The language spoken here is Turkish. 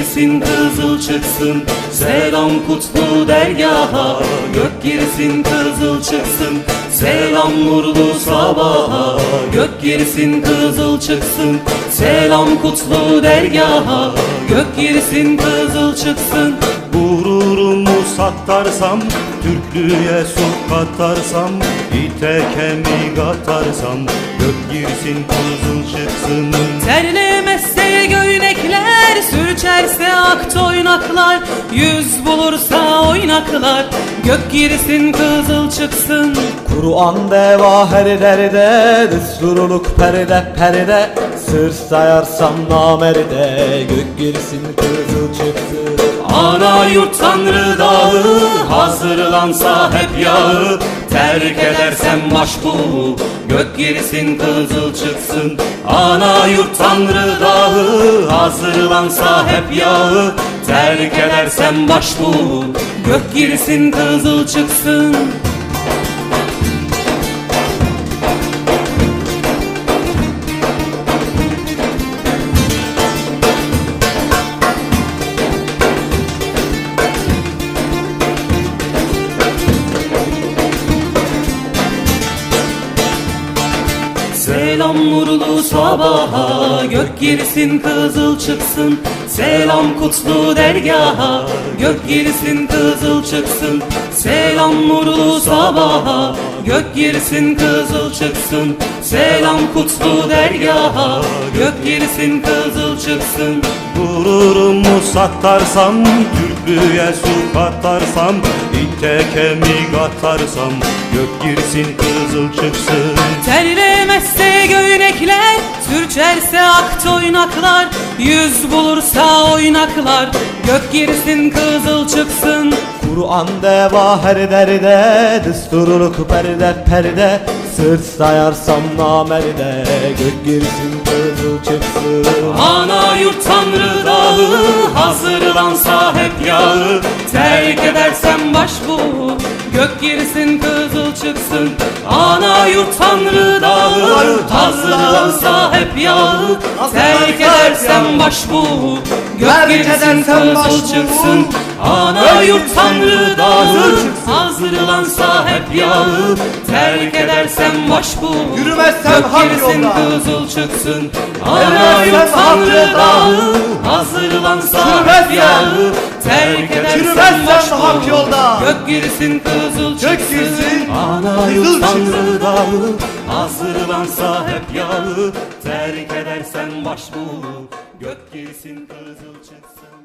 Girsin kızıl çıksın. Selam kutlu dergaha Gök girsin kızıl çıksın. Selam nurlu sabaha Gök girsin kızıl çıksın. Selam kutlu dergaha Gök girsin kızıl çıksın. Gururumu satarsam Türklüğe su katarsam İte kemik atarsam Gök girsin kızıl çıksın. Göynekler Sürçerse ak toynaklar Yüz bulursa oynaklar Gök girsin kızıl çıksın. Kur'an deva her derde Desturuluk perde perde. Sır sayarsam namerde Gök girsin kızıl çıksın. Ana yurt tanrı dağı Hazırlansa hep yağı. Terk edersem başbuğu Gök girsin kızıl çıksın. Ana yurt tanrı dağı Hazırlansa hep yağı Terk edersem başbuğu Gök girsin kızıl çıksın Selam nurlu sabaha Gök girsin kızıl çıksın. Selam kutlu dergaha Gök girsin kızıl çıksın. Selam nurlu sabaha Gök girsin kızıl çıksın. Selam kutlu dergaha Gök girsin kızıl çıksın. Gururumu satarsam Türklüğe su katarsam İte kemik atarsam Gök girsin kızıl çıksın. Terlemezse ak toynaklar Yüz bulursa oynaklar. Gök girsin kızıl çıksın. Kur'an deva her derde Desturuluk perde perde. Sır sayarsam namerde Gök girsin kızıl çıksın. Ana yurt tanrı dağı Hazırlansa hep yağı. Terk edersem başbuğu Gök girsin kızıl çıksın. Ana yurt tanrı dağı Hazırlansa hep yağı Terk edersem başbuğu Gök girsin kızıl çıksın. Ana yurt tanrı dağı. Hazırlansa hep yağı Terk edersem başbuğu Yürümezsem hak girsin kızıl çıksın. Ana yurt tanrı dağı. Hazırlansa hep yağı Terk edersem Yürümezsem Gök girsin kızıl girsin, Ana yurt tanrı dağı. Hazırlansa hep yağı. Terk edersen başbuğu Gök girsin kızıl çıksın